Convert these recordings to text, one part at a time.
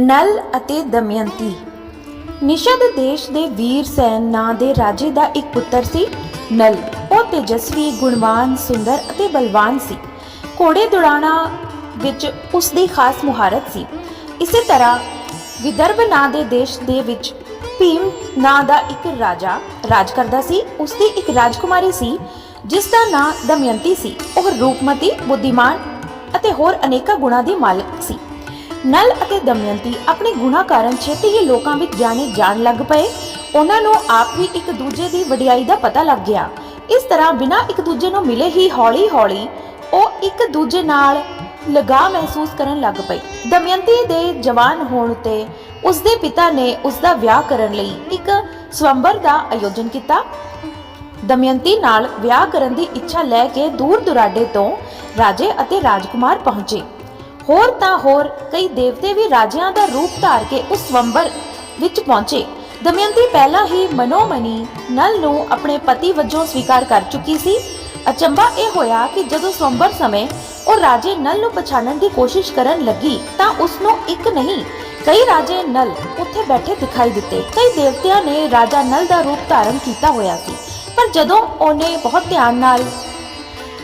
ਨਲ ਅਤੇ ਦਮਯੰਤੀ। ਨਿਸ਼ਦ ਦੇਸ਼ ਦੇ ਵੀਰ ਸੈਨ ਨਾਂ ਦੇ ਰਾਜੇ ਦਾ ਇੱਕ ਪੁੱਤਰ ਸੀ, ਨਲ। ਉਹ ਤੇਜਸਵੀ, ਗੁਣਵਾਨ, ਸੁੰਦਰ ਅਤੇ ਬਲਵਾਨ ਸੀ। ਘੋੜੇ ਦੌੜਾਣਾ ਵਿੱਚ ਉਸ ਦੀ ਖਾਸ ਮੁਹਾਰਤ ਸੀ। ਇਸੇ ਤਰ੍ਹਾਂ ਵਿਦਰਭ ਨਾਂ ਦੇ ਦੇਸ਼ ਦੇ ਵਿੱਚ ਭੀਮ ਨਾਂ ਦਾ ਇੱਕ ਰਾਜਾ ਰਾਜ ਕਰਦਾ ਸੀ। ਉਸ ਦੀ ਇੱਕ ਰਾਜਕੁਮਾਰੀ ਸੀ, ਜਿਸ ਦਾ ਨਾਂ ਦਮਯੰਤੀ ਸੀ। ਉਹ ਰੂਪਮਤੀ, ਬੁੱਧੀਮਾਨ ਅਤੇ ਹੋਰ ਅਨੇਕਾਂ ਗੁਣਾਂ ਦੀ ਮਾਲਕ ਸੀ। ਨਲ ਅਤੇ ਦਮਯੰਤੀ ਆਪਣੇ ਗੁਣਾ ਕਾਰਨ ਛੇਤੀ ਹੀ ਲੋਕਾਂ ਵਿੱਚ ਜਾਣੇ ਜਾਣ ਲੱਗ ਪਏ। ਉਹਨਾਂ ਨੂੰ ਆਪ ਵੀ ਇੱਕ ਦੂਜੇ ਦੀ ਵਡਿਆਈ ਦਾ ਪਤਾ ਲੱਗ ਗਿਆ। ਇਸ ਤਰ੍ਹਾਂ ਬਿਨਾਂ ਇੱਕ ਦੂਜੇ ਨੂੰ ਮਿਲੇ ਹੀ ਹੌਲੀ-ਹੌਲੀ ਉਹ ਇੱਕ ਦੂਜੇ ਨਾਲ ਲਗਾਅ ਮਹਿਸੂਸ ਕਰਨ ਲੱਗ ਪਈ ਦਮਯੰਤੀ ਦੇ ਜਵਾਨ ਹੋਣ ਤੇ ਉਸਦੇ ਪਿਤਾ ਨੇ ਉਸਦਾ ਵਿਆਹ ਕਰਨ ਲਈ ਇੱਕ ਸਵੰਬਰ ਦਾ ਆਯੋਜਨ ਕੀਤਾ। ਦਮਯੰਤੀ ਨਾਲ ਵਿਆਹ ਕਰਨ ਦੀ ਇੱਛਾ ਲੈ ਕੇ ਦੂਰ ਦੁਰਾਡੇ ਤੋਂ ਰਾਜੇ ਅਤੇ ਰਾਜਕੁਮਾਰ ਪਹੁੰਚੇ। ਹੋਰ ਤਾਂ ਹੋਰ ਕਈ ਦੇਵਤੇ ਵੀ ਰਾਜਿਆਂ ਦਾ ਰੂਪ ਧਾਰ ਕੇ ਉਸ ਸਵੰਬਰ ਵਿੱਚ ਪਹੁੰਚੇ। ਦਮਯੰਤੀ ਪਹਿਲਾਂ ਹੀ ਮਨੋਮਨੀ ਨਲ ਨੂੰ ਆਪਣੇ ਪਤੀ ਵਜੋਂ ਸਵੀਕਾਰ ਕਰ ਚੁੱਕੀ ਸੀ। ਅਚੰਭਾ ਇਹ ਹੋਇਆ ਕਿ ਜਦੋਂ ਸਵੰਬਰ ਸਮੇਂ ਉਹ ਰਾਜੇ ਨਲ ਨੂੰ ਪਛਾਣਨ ਦੀ ਕੋਸ਼ਿਸ਼ ਕਰਨ ਲੱਗੀ ਤਾਂ ਉਸ ਨੂੰ ਇੱਕ ਨਹੀਂ, ਕਈ ਰਾਜੇ ਨਲ ਉੱਥੇ ਬੈਠੇ ਦਿਖਾਈ ਦਿੱਤੇ। ਕਈ ਦੇਵਤਿਆਂ ਨੇ ਰਾਜਾ ਨਲ ਦਾ ਰੂਪ ਧਾਰਨ ਕੀਤਾ ਹੋਇਆ ਸੀ। ਪਰ ਜਦੋਂ ਉਹਨੇ ਬਹੁਤ ਧਿਆਨ ਨਾਲ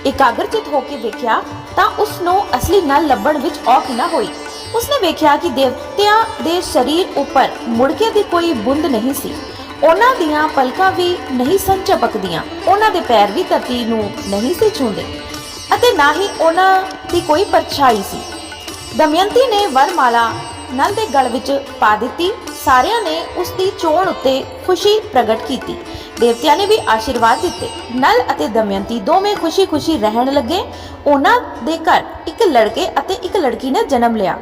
ਇਕਾਗਰਚਿਤ ਹੋ ਕੇ ਵੇਖਿਆ ਤਾਂ ਉਸ ਨੂੰ ਅਸਲੀ ਨਲ ਲੱਭਣ ਵਿੱਚ ਔਖ ਨਾ ਹੋਈ। ਉਸਨੇ ਵੇਖਿਆ ਕਿ ਦੇਵਤਿਆਂ ਦੇ ਸਰੀਰ ਉੱਪਰ ਮੁੜਕੇ ਦੀ ਕੋਈ ਬੁੰਦ ਨਹੀਂ ਸੀ। ਉਹਨਾਂ ਦੀਆਂ ਪਲਕਾਂ ਵੀ ਨਹੀਂ ਸਨ ਝਪਕਦੀਆਂ ਉਹਨਾਂ ਦੇ ਪੈਰ ਵੀ ਧਰਤੀ ਨੂੰ ਨਹੀਂ ਸੀ ਛੂੰਹਦੇ। ਅਤੇ ਨਾ ਹੀ ਉਹਨਾਂ ਦੀ ਕੋਈ ਪਰਛਾਈ ਸੀ। ਦਮਯੰਤੀ ਨੇ ਵਰਮਾਲਾ ਨਲ ਦੇ ਗਲ ਵਿੱਚ ਪਾ ਦਿੱਤੀ। ਸਾਰਿਆਂ ਨੇ ਉਸ ਦੀ ਚੋਣ ਉੱਤੇ ਖੁਸ਼ੀ ਪ੍ਰਗਟ ਕੀਤੀ। ਦੇਵਤਿਆਂ ਨੇ ਵੀ ਆਸ਼ੀਰਵਾਦ ਦਿੱਤੇ। ਨਲ ਅਤੇ ਦਮਯੰਤੀ ਦੋਵੇਂ ਖੁਸ਼ੀ-ਖੁਸ਼ੀ ਰਹਿਣ ਲੱਗੇ। ਉਹਨਾਂ ਦੇ ਘਰ ਇੱਕ ਲੜਕੇ ਅਤੇ ਇੱਕ ਲੜਕੀ ਨੇ ਜਨਮ ਲਿਆ।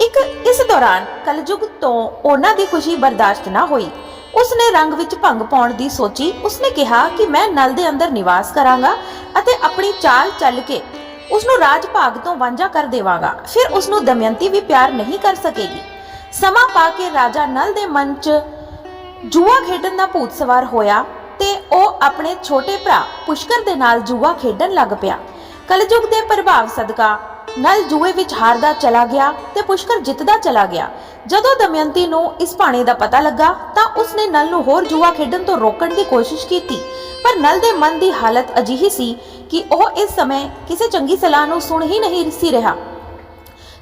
ਇੱਕ ਇਸ ਦੌਰਾਨ ਕਲਯੁਗ ਤੋਂ ਉਹਨਾਂ ਦੀ ਖੁਸ਼ੀ ਬਰਦਾਸ਼ਤ ਨਾ ਹੋਈ। ਉਸਨੇ ਰੰਗ ਵਿੱਚ ਭੰਗ ਪਾਉਣ ਦੀ ਸੋਚੀ। ਉਸਨੇ ਕਿਹਾ ਕਿ ਮੈਂ ਨਲ ਦੇ ਅੰਦਰ ਨਿਵਾਸ ਕਰਾਂਗਾ ਅਤੇ ਆਪਣੀ ਚਾਲ ਚੱਲ ਕੇ ਉਸਨੂੰ ਰਾਜ ਭਾਗ ਤੋਂ ਵਾਂਝਾ ਕਰ ਦੇਵਾਂਗਾ। ਫਿਰ ਉਸਨੂੰ ਦਮਯੰਤੀ ਵੀ ਪਿਆਰ ਨਹੀਂ ਕਰ ਸਕੇਗੀ। ਸਮਾਂ ਪਾ ਕੇ ਰਾਜਾ ਨਲ ਦੇ ਮਨ 'ਚ ਜੂਆ ਖੇਡਣ ਦਾ ਭੂਤ ਸਵਾਰ ਹੋਇਆ ਤੇ ਉਹ ਆਪਣੇ ਛੋਟੇ ਭਰਾ ਪੁਸ਼ਕਰ ਦੇ ਨਾਲ ਜੂਆ ਖੇਡਣ ਲੱਗ ਪਿਆ। ਕਲਯੁਗ ਦੇ ਪ੍ਰਭਾਵ ਸਦਕਾ ਨਲ ਜੂਏ ਵਿੱਚ ਹਾਰਦਾ ਚਲਾ ਗਿਆ ਤੇ ਪੁਸ਼ਕਰ ਜਿੱਤਦਾ ਚਲਾ ਗਿਆ। ਜਦੋਂ ਦਮਯੰਤੀ ਨੂੰ ਇਸ ਭਾਣੇ ਦਾ ਪਤਾ ਲੱਗਾ ਤਾਂ ਉਸਨੇ ਨਲ ਨੂੰ ਹੋਰ ਜੂਆ ਖੇਡਣ ਤੋਂ ਰੋਕਣ ਦੀ ਕੋਸ਼ਿਸ਼ ਕੀਤੀ। ਪਰ ਨਲ ਦੇ ਮਨ ਦੀ ਹਾਲਤ ਅਜਿਹੀ ਸੀ ਕਿ ਉਹ ਇਸ ਸਮੇਂ ਕਿਸੇ ਚੰਗੀ ਸਲਾਹ ਨੂੰ ਸੁਣ ਹੀ ਨਹੀਂ ਸੀ ਰਿਹਾ।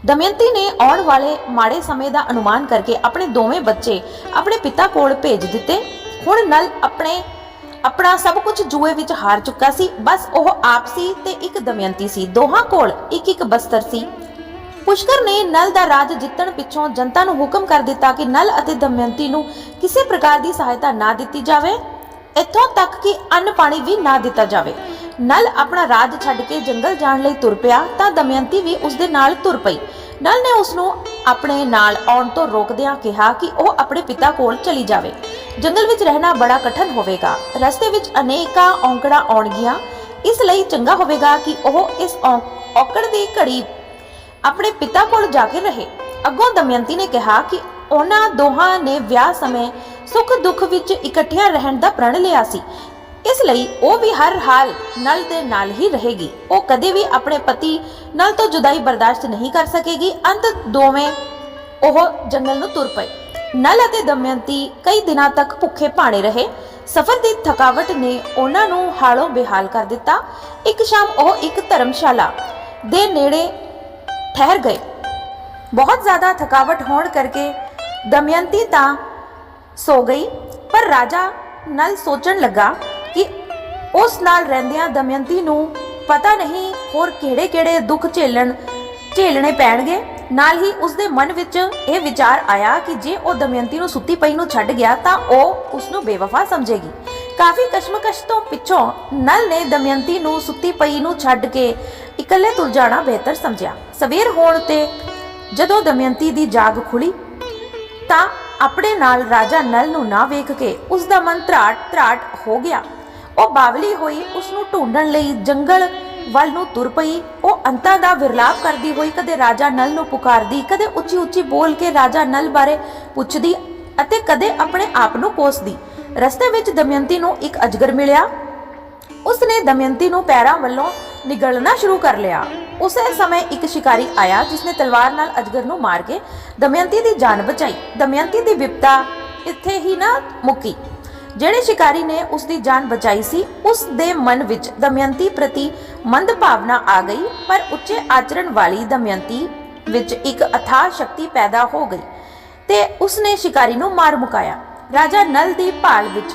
ਦਮਯੰਤੀ ਨੇ ਆਉਣ ਵਾਲੇ ਮਾੜੇ ਸਮੇਂ ਦਾ ਅਨੁਮਾਨ ਕਰਕੇ ਆਪਣੇ ਦੋਵੇਂ ਬੱਚੇ ਆਪਣੇ ਪਿਤਾ ਕੋਲ ਭੇਜ ਦਿੱਤੇ। ਹੁਣ ਨਲ ਆਪਣੇ, ਆਪਣਾ ਸਭ ਕੁਝ ਜੂਏ ਵਿੱਚ ਹਾਰ ਚੁੱਕਾ ਸੀ। ਬਸ ਉਹ ਆਪ ਤੇ ਇੱਕ ਦਮਯੰਤੀ ਸੀ। ਦੋਹਾਂ ਕੋਲ ਇੱਕ ਇੱਕ ਬਸਤਰ ਸੀ। ਪੁਸ਼ਕਰ ਨੇ ਨਲ ਦਾ ਰਾਜ ਜਿੱਤਣ ਪਿੱਛੋਂ ਜਨਤਾ ਨੂੰ ਹੁਕਮ ਕਰ ਦਿੱਤਾ ਕਿ ਨਲ ਅਤੇ ਦਮਯੰਤੀ ਨੂੰ ਕਿਸੇ ਪ੍ਰਕਾਰ ਦੀ ਸਹਾਇਤਾ ਨਾ ਦਿੱਤੀ ਜਾਵੇ। ਇੱਥੋਂ ਤੱਕ ਕਿ ਅੰਨ ਪਾਣੀ ਵੀ ਨਾ ਦਿੱਤਾ ਜਾਵੇ। ਨਲ ਆਪਣਾ ਰਾਜ ਛੱਡ ਕੇ ਜੰਗਲ ਜਾਣ ਲਈ ਤੁਰ ਪਿਆ ਤਾਂ ਦਮਯੰਤੀ ਵੀ ਉਸ ਦੇ ਨਾਲ ਤੁਰ ਪਈ। ਨਲ ਨੇ ਉਸ ਨੂੰ ਆਪਣੇ ਨਾਲ ਆਉਣ ਤੋਂ ਰੋਕਦਿਆਂ ਕਿਹਾ ਕਿ ਉਹ ਆਪਣੇ ਪਿਤਾ ਕੋਲ ਚਲੀ ਜਾਵੇ। ਜੰਗਲ ਵਿੱਚ ਰਹਿਣਾ ਬੜਾ ਕਠਨ ਹੋਵੇਗਾ। ਰਸਤੇ ਵਿੱਚ ਅਨੇਕਾਂ ਔਂਕੜਾਂ ਆਉਣਗੀਆਂ। ਇਸ ਲਈ ਚੰਗਾ ਹੋਵੇਗਾ ਕਿ ਉਹ ਇਸ ਔਕੜ ਦੀ ਘੜੀ ਆਪਣੇ ਪਿਤਾ ਕੋਲ ਜਾ ਕੇ ਰਹੇ। ਅੱਗੋਂ ਦਮਯੰਤੀ ਨੇ ਕਿਹਾ ਕਿ ਉਹਨਾਂ ਦੋਹਾਂ ਨੇ ਵਿਆਹ ਸਮੇਂ ਸੁੱਖ ਦੁੱਖ ਵਿੱਚ ਇਕੱਠਿਆਂ ਰਹਿਣ ਦਾ ਪ੍ਰਣ ਲਿਆ ਸੀ। ਇਸ ਲਈ ਉਹ ਵੀ ਹਰ ਹਾਲ ਨਲ ਦੇ ਨਾਲ ਹੀ ਰਹੇਗੀ। ਉਹ ਕਦੇ ਵੀ ਆਪਣੇ ਪਤੀ ਨਲ ਤੋਂ ਜੁਦਾਈ ਬਰਦਾਸ਼ਤ ਨਹੀਂ ਕਰ ਸਕੇਗੀ। ਅੰਤ ਦੋਵੇਂ ਉਹ ਜੰਗਲ ਨੂੰ ਤੁਰ ਪਏ। ਨਲ ਅਤੇ ਦਮਯੰਤੀ ਕਈ ਦਿਨਾਂ ਤੱਕ ਭੁੱਖੇ ਭਾਣੇ ਰਹੇ। ਸਫ਼ਰ ਦੀ ਥਕਾਵਟ ਨੇ ਉਹਨਾਂ ਨੂੰ ਹਾਲੋਂ ਬੇਹਾਲ ਕਰ ਦਿੱਤਾ। ਇੱਕ ਸ਼ਾਮ ਉਹ ਇੱਕ ਧਰਮਸ਼ਾਲਾ ਦੇ ਨੇੜੇ ਠਹਿਰ ਗਏ। ਬਹੁਤ ਜ਼ਿਆਦਾ ਥਕਾਵਟ ਹੋਣ ਕਰਕੇ ਦਮਯੰਤੀ ਤਾਂ ਸੋ ਗਈ, ਪਰ ਰਾਜਾ ਨਲ ਸੋਚਣ ਲੱਗਾ ਕਿ ਉਸ ਨਾਲ ਰਹਿੰਦਿਆਂ ਦਮਯੰਤੀ ਨੂੰ ਪਤਾ ਨਹੀਂ ਹੋਰ ਕਿਹੜੇ-ਕਿਹੜੇ ਦੁੱਖ ਝੇਲਣ, ਝੇਲਣੇ ਪੈਣਗੇ। ਨਾਲ ਹੀ ਉਸ ਦੇ ਮਨ ਵਿੱਚ ਇਹ ਵਿਚਾਰ ਆਇਆ ਕਿ ਜੇ ਉਹ ਦਮਯੰਤੀ ਨੂੰ ਸੁੱਤੀ ਪਈ ਨੂੰ ਛੱਡ ਗਿਆ ਤਾਂ ਉਹ ਉਸ ਨੂੰ ਬੇਵਫਾ ਸਮਝੇਗੀ। ਕਾਫੀ ਕਸ਼ਮਕਸ਼ ਤੋਂ ਪਿੱਛੋਂ ਨਲ ਨੇ ਦਮਯੰਤੀ ਨੂੰ ਸੁੱਤੀ ਪਈ ਨੂੰ ਛੱਡ ਕੇ ਇਕੱਲੇ ਤੁਰ ਜਾਣਾ ਬਿਹਤਰ ਸਮਝਿਆ। ਸਵੇਰ ਹੋਣ ਤੇ ਜਦੋਂ ਦਮਯੰਤੀ ਦੀ ਜਾਗ ਖੁੱਲੀ ਤਾਂ ਆਪਣੇ ਨਾਲ ਰਾਜਾ ਨਲ ਨੂੰ ਨਾ ਵੇਖ ਕੇ ਉਸ ਦਾ ਮਨ ਧਰਾਟ ਧਰਾਟ ਹੋ ਗਿਆ। ਉਹ ਬਾਵਲੀ ਹੋਈ ਉਸ ਨੂੰ ਢੂੰਡਣ ਲਈ ਜੰਗਲ ਵੱਲ ਨੂੰ ਤੁਰ ਪਈ। ਉਹ ਅੰਤਾਂ ਦਾ ਵਿਰਲਾਪ ਕਰਦੀ ਹੋਈ ਕਦੇ ਰਾਜਾ ਨਲ ਨੂੰ ਪੁਕਾਰਦੀ, ਕਦੇ ਉੱਚੀ ਉੱਚੀ ਬੋਲ ਕੇ ਰਾਜਾ ਨਲ ਬਾਰੇ ਪੁੱਛਦੀ ਅਤੇ ਕਦੇ ਆਪਣੇ ਆਪ ਨੂੰ ਕੋਸਦੀ। ਰਸਤੇ ਵਿੱਚ ਦਮਯੰਤੀ ਨੂੰ ਇੱਕ ਅਜਗਰ ਮਿਲਿਆ। ਉਸ ਨੇ ਦਮਯੰਤੀ ਨੂੰ ਪੈਰਾਂ ਵੱਲੋਂ ਨਿਗਲਣਾ ਸ਼ੁਰੂ ਕਰ ਲਿਆ। ਉਸੇ ਸਮੇਂ ਇੱਕ ਸ਼ਿਕਾਰੀ ਆਇਆ, ਜਿਸਨੇ ਤਲਵਾਰ ਨਾਲ ਅਜਗਰ ਨੂੰ ਮਾਰ ਕੇ ਦਮਯੰਤੀ ਦੀ ਜਾਨ ਬਚਾਈ। ਦਮਯੰਤੀ ਦੀ ਵਿਪਤਾ ਇੱਥੇ ਹੀ ਨਾ ਮੁੱਕੀ। ਜਿਹੜੇ ਸ਼ਿਕਾਰੀ ਨੇ ਉਸ ਦੀ ਜਾਨ ਬਚਾਈ ਸੀ, ਉਸ ਦੇ ਮਨ ਵਿੱਚ ਦਮਯੰਤੀ ਪ੍ਰਤੀ ਮੰਦ ਭਾਵਨਾ ਆ ਗਈ, ਪਰ ਉੱਚੇ ਆਚਰਣ ਵਾਲੀ ਦਮਯੰਤੀ ਵਿੱਚ ਇੱਕ ਅਥਾਹ ਸ਼ਕਤੀ ਪੈਦਾ ਹੋ ਗਈ ਤੇ ਉਸਨੇ ਸ਼ਿਕਾਰੀ ਨੂੰ ਮਾਰ ਮੁਕਾਇਆ। ਰਾਜਾ ਨਲ ਦੀ ਭਾਲ ਵਿੱਚ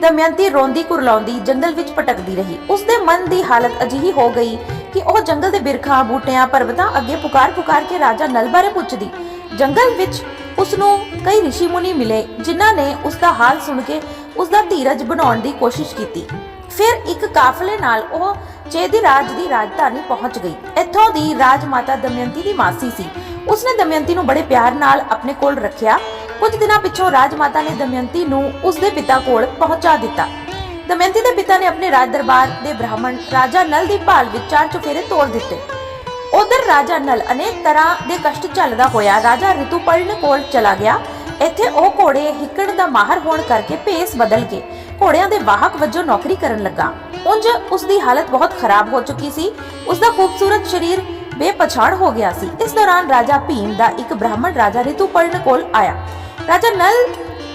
ਦਮਯੰਤੀ ਰੋਂਦੀ ਕੁਰਲਾਉਂਦੀ ਜੰਗਲ ਵਿੱਚ ਭਟਕਦੀ ਰਹੀ। ਉਸ ਦੇ ਮਨ ਦੀ ਹਾਲਤ ਅਜਿਹੀ ਹੋ ਗਈ ਕਿ ਉਹ ਜੰਗਲ ਦੇ ਬਿਰਖਾਂ, ਬੂਟਿਆਂ, ਪਰਬਤਾਂ ਅੱਗੇ ਪੁਕਾਰ ਪੁਕਾਰ ਕੇ ਰਾਜਾ ਨਲ ਬਾਰੇ ਪੁੱਛਦੀ। ਜੰਗਲ ਵਿੱਚ ਉਸ ਨੂੰ ਕਈ ઋષਿ ਮੁਨੀ ਮਿਲੇ, ਜਿਨ੍ਹਾਂ ਨੇ ਉਸ ਦਾ ਹਾਲ ਸੁਣ ਕੇ ਉਸ ਦਾ ਧੀਰਜ ਬਣਾਉਣ ਦੀ ਕੋਸ਼ਿਸ਼ ਕੀਤੀ। ਫਿਰ ਇੱਕ ਕਾਫਲੇ ਨਾਲ ਉਹ ਚੇਦੀ ਰਾਜ ਦੀ ਰਾਜਧਾਨੀ ਪਹੁੰਚ ਗਈ। ਇੱਥੋਂ ਦੀ ਰਾਜਮਾਤਾ ਦਮਯੰਤੀ ਦੀ ਮਾਸੀ ਸੀ। ਉਸਨੇ ਦਮਯੰਤੀ ਨੂੰ ਬੜੇ ਪਿਆਰ ਨਾਲ ਆਪਣੇ ਕੋਲ ਰੱਖਿਆ। ਕੁਝ ਦਿਨਾਂ ਪਿੱਛੋਂ ਰਾਜਮਾਤਾ ਨੇ ਦਮਯੰਤੀ ਨੂੰ ਉਸ ਪਿਤਾ ਕੋਲ ਪਹੁੰਚਾ ਦਿੱਤਾ। ਦਮਯੰਤੀ ਦੇ ਪਿਤਾ ਨੇ ਆਪਣੇ ਰਾਜ ਦਰਬਾਰ ਦੇ ਬ੍ਰਾਹਮਣ ਰਾਜਾ ਨਲ ਦੀ ਭਾਲ ਵਿੱਚ ਚਾਰ ਚੁਫੇਰੇ ਤੋੜ ਦਿੱਤੇ। ਉਧਰ ਰਾਜਾ ਨਲ ਅਨੇਕ ਤਰ੍ਹਾਂ ਦੇ ਕਸ਼ਟ ਝੱਲਦਾ ਹੋਇਆ ਰਾਜਾ ਰਿਤੂਪਰਣ ਕੋਲ ਚਲਾ ਗਿਆ। ਇੱਥੇ ਉਹ ਘੋੜੇ ਹਿੱਕਣ ਦਾ ਮਾਹਰ ਹੋਣ ਕਰਕੇ ਭੇਸ ਬਦਲ ਕੇ ਘੋੜਿਆਂ ਦੇ ਵਾਹਕ ਵਜੋਂ ਨੌਕਰੀ ਕਰਨ ਲੱਗਾ। ਉਂਝ ਉਸ ਦੀ ਹਾਲਤ ਬਹੁਤ ਖਰਾਬ ਹੋ ਚੁੱਕੀ ਸੀ। ਉਸ ਦਾ ਖੂਬਸੂਰਤ ਸਰੀਰ ਬੇਪਛਾਣ ਹੋ ਗਿਆ ਸੀ। ਇਸ ਦੌਰਾਨ ਰਾਜਾ ਭੀਮ ਦਾ ਇੱਕ ਬ੍ਰਾਹਮਣ ਰਾਜਾ ਰਿਤੂਪਰਣ ਕੋਲ ਆਇਆ। ਰਾਜਾ ਨਲ,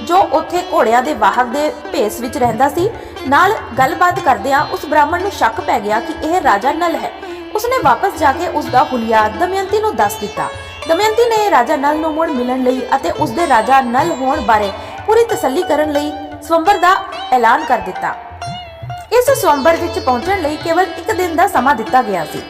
ਜੋ ਉੱਥੇ ਘੋੜਿਆਂ ਦੇ ਵਾਹਕ ਦੇ ਭੇਸ ਵਿੱਚ ਰਹਿੰਦਾ ਸੀ, ਨਾਲ ਗੱਲਬਾਤ ਕਰਦਿਆਂ ਉਸ ਬ੍ਰਾਹਮਣ ਨੂੰ ਸ਼ੱਕ ਪੈ ਗਿਆ ਕਿ ਇਹ ਰਾਜਾ ਨਲ ਹੈ। ਉਸਨੇ ਵਾਪਸ ਜਾ ਕੇ ਉਸ ਦਾ ਹੁਲੀਆ ਦਮਯੰਤੀ ਨੂੰ ਦੱਸ ਦਿੱਤਾ। ਦਮਯੰਤੀ ਨੇ ਰਾਜਾ ਨਲ ਨੂੰ ਮੁੜ ਮਿਲਣ ਲਈ ਅਤੇ ਉਸ ਦੇ ਰਾਜਾ ਨਲ ਹੋਣ ਬਾਰੇ ਪੂਰੀ ਤਸੱਲੀ ਕਰਨ ਲਈ ਸਵੰਬਰ ਦਾ ਐਲਾਨ ਕਰ ਦਿੱਤਾ। ਇਸ ਸਵੰਬਰ ਵਿੱਚ ਪਹੁੰਚਣ ਲਈ ਕੇਵਲ ਇੱਕ ਦਿਨ ਦਾ ਸਮਾਂ ਦਿੱਤਾ ਗਿਆ ਸੀ।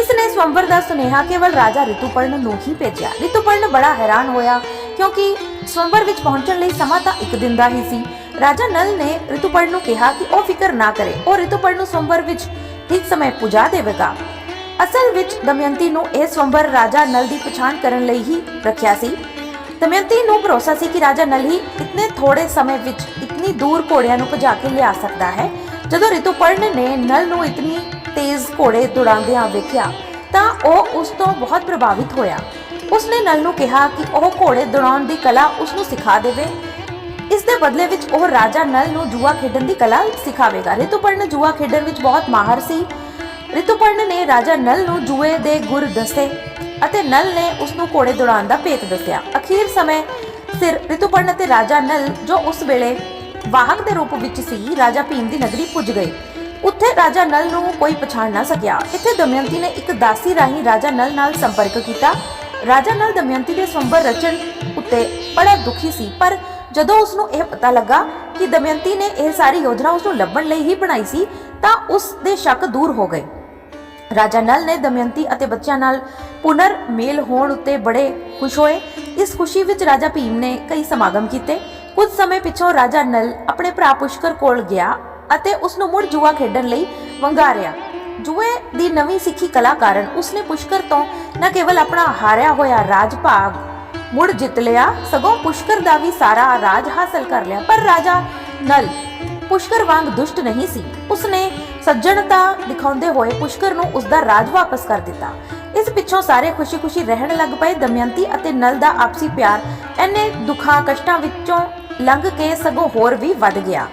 ਇਸ ਨੇ ਸਵੰਬਰ ਦਾ ਸੁਨੇਹਾ ਕੇਵਲ ਰਾਜਾ ਰਿਤੂਪਰਣ ਨੂੰ ਹੀ ਭੇਜਿਆ। ਰਿਤੂਪਰਣ ਬੜਾ ਹੈਰਾਨ ਹੋਇਆ ਕਿਉਂਕਿ ਸਵੰਬਰ ਵਿੱਚ ਪਹੁੰਚਣ ਲਈ ਸਮਾਂ ਤਾਂ ਇੱਕ ਦਿਨ ਦਾ ਹੀ ਸੀ। ਰਾਜਾ ਨਲ ਨੇ ਰਿਤੂਪਰਣ ਨੂੰ ਕਿਹਾ ਕਿ ਉਹ ਫਿਕਰ ਨਾ ਕਰੇ। ਉਹ ਰਿਤੂਪਰਣ ਨੂੰ ਸਵੰਬਰ ਵਿੱਚ ਠੀਕ ਸਮੇਂ ਪੁਜਾ ਦੇਵੇਗਾ। ਅਸਲ ਵਿੱਚ ਦਮਯੰਤੀ ਨੂੰ ਇਹ ਸਵੰਬਰ ਰਾਜਾ ਨਲ ਦੀ ਪਛਾਣ ਕਰਨ ਲਈ ਹੀ ਰੱਖਿਆ ਸੀ। ਦਮਯੰਤੀ ਨੂੰ ਭਰੋਸਾ ਸੀ ਕਿ ਰਾਜਾ ਨਲ ਹੀ ਇਤਨੇ ਥੋੜੇ ਸਮੇਂ ਵਿੱਚ ਇਤਨੀ ਦੂਰ ਘੋੜਿਆਂ ਨੂੰ ਭਜਾ ਕੇ ਲਿਆ ਸਕਦਾ ਹੈ। ਜਦੋਂ ਰਿਤੂਪਰਣ ਨੇ ਨਲ ਨੂੰ ਇਤਨੀ ਤੇਜ਼ ਘੋੜੇ ਦੌੜਾਉਂਦਿਆਂ ਵੇਖਿਆ, ਤਾਂ ਉਹ ਉਸ ਤੋਂ ਬਹੁਤ ਪ੍ਰਭਾਵਿਤ ਹੋਇਆ। ਉਸਨੇ ਨਲ ਨੂੰ ਕਿਹਾ ਕਿ ਉਹ ਘੋੜੇ ਦੌੜਾਉਣ ਦੀ ਕਲਾ ਉਸ ਨੂੰ ਸਿਖਾ ਦੇਵੇ। ਇਸ ਦੇ ਬਦਲੇ ਵਿੱਚ ਉਹ ਰਾਜਾ ਨਲ ਨੂੰ ਜੂਆ ਖੇਡਣ ਦੀ ਕਲਾ ਸਿਖਾਵੇਗਾ। ਰਿਤੂਪਰਣ ਜੂਆ ਖੇਡਣ ਵਿੱਚ ਬਹੁਤ ਮਾਹਰ ਸੀ। ਰਿਤੂਪਰਣ ਨੇ ਰਾਜਾ ਨਲ ਨੂੰ ਜੂਏ ਦੇ ਗੁਰ ਦੱਸੇ ਅਤੇ ਨਲ ਨੇ ਉਸ ਨੂੰ ਘੋੜੇ ਦੌੜਾਉਣ ਦਾ ਭੇਤ ਦੱਸਿਆ। ਅਖੀਰ ਸਮੇਂ ਸਿਰ ਰਿਤੂਪਰਣ ਅਤੇ ਰਾਜਾ ਨਲ ਜੋ ਉਸ ਵੇਲੇ ਵਾਹਕ ਦੇ ਰੂਪ ਵਿੱਚ ਸੀ, ਰਾਜਾ ਭੀਮ ਦੀ ਨਗਰੀ ਪੁੱਜ ਗਏ। ਉੱਥੇ ਰਾਜਾ ਨਲ ਨੂੰ ਕੋਈ ਪਛਾਣ ਨਾ ਸਕਿਆ। ਇੱਥੇ ਦਮਯੰਤੀ ਨੇ ਇੱਕ ਦਾਸੀ ਰਾਹੀਂ ਰਾਜਾ ਨਲ ਨਾਲ ਸੰਪਰਕ ਕੀਤਾ। ਰਾਜਾ ਨਲ ਦਮਯੰਤੀ ਦੇ ਸੰਭਰ ਰਚਨ ਉੱਤੇ ਬੜਾ ਦੁਖੀ ਸੀ, ਪਰ ਜਦੋਂ ਉਸ ਨੂੰ ਇਹ ਪਤਾ ਲੱਗਾ ਕਿ ਦਮਯੰਤੀ ਨੇ ਇਹ ਸਾਰੀ ਯੋਜਨਾ ਉਸ ਨੂੰ ਲੱਭਣ ਲਈ ਹੀ ਬਣਾਈ ਸੀ, ਤਾਂ ਉਸ ਦੇ ਸ਼ੱਕ ਦੂਰ ਹੋ ਗਏ। ਰਾਜਾ ਨਲ ਨੇ ਦਮਯੰਤੀ ਅਤੇ ਬੱਚਿਆਂ ਨਾਲ ਪੁਨਰ ਮੇਲ ਹੋਣ ਉੱਤੇ ਬੜੇ ਖੁਸ਼ ਹੋਏ। ਇਸ ਖੁਸ਼ੀ ਵਿੱਚ ਰਾਜਾ ਭੀਮ ਨੇ ਕਈ ਸਮਾਗਮ ਕੀਤੇ। ਕੁਝ ਸਮੇਂ ਪਿੱਛੋਂ ਰਾਜਾ ਨਲ ਆਪਣੇ ਭਰਾ ਪੁਸ਼ਕਰ ਕੋਲ ਗਿਆ ਅਤੇ ਉਸ ਨੂੰ ਮੁੜ ਜੂਆ ਖੇਡਣ ਲਈ ਵੰਗਾਰਿਆ। ਜੂਏ ਦੀ ਨਵੀਂ ਸਿੱਖੀ ਕਲਾ ਕਾਰਨ ਉਸਨੇ ਪੁਸ਼ਕਰ ਤੋਂ ਨਾ ਕੇਵਲ ਆਪਣਾ ਹਾਰਿਆ ਹੋਇਆ ਰਾਜ ਭਾਗ ਮੁੜ ਜਿੱਤ ਲਿਆ, ਸਗੋਂ ਪੁਸ਼ਕਰ ਦਾ ਵੀ ਸਾਰਾ ਰਾਜ ਹਾਸਲ ਕਰ ਲਿਆ। ਪਰ ਰਾਜਾ ਨਲ ਪੁਸ਼ਕਰ ਵਾਂਗ ਦੁਸ਼ਟ ਨਹੀਂ ਸੀ। ਉਸਨੇ ਸੱਜਣਤਾ ਦਿਖਾਉਂਦੇ ਹੋਏ ਪੁਸ਼ਕਰ ਨੂੰ ਉਸਦਾ ਰਾਜ ਵਾਪਸ ਕਰ ਦਿੱਤਾ। ਇਸ ਪਿੱਛੋਂ ਸਾਰੇ ਖੁਸ਼ੀ-ਖੁਸ਼ੀ ਰਹਿਣ ਲੱਗ ਪਏ। ਦਮਯੰਤੀ ਅਤੇ ਨਲ ਦਾ ਆਪਸੀ ਪਿਆਰ ਐਨੇ ਦੁੱਖਾਂ ਕਸ਼ਟਾਂ ਵਿੱਚੋਂ ਲੰਘ ਕੇ ਸਗੋਂ ਹੋਰ ਵੀ ਵੱਧ ਗਿਆ।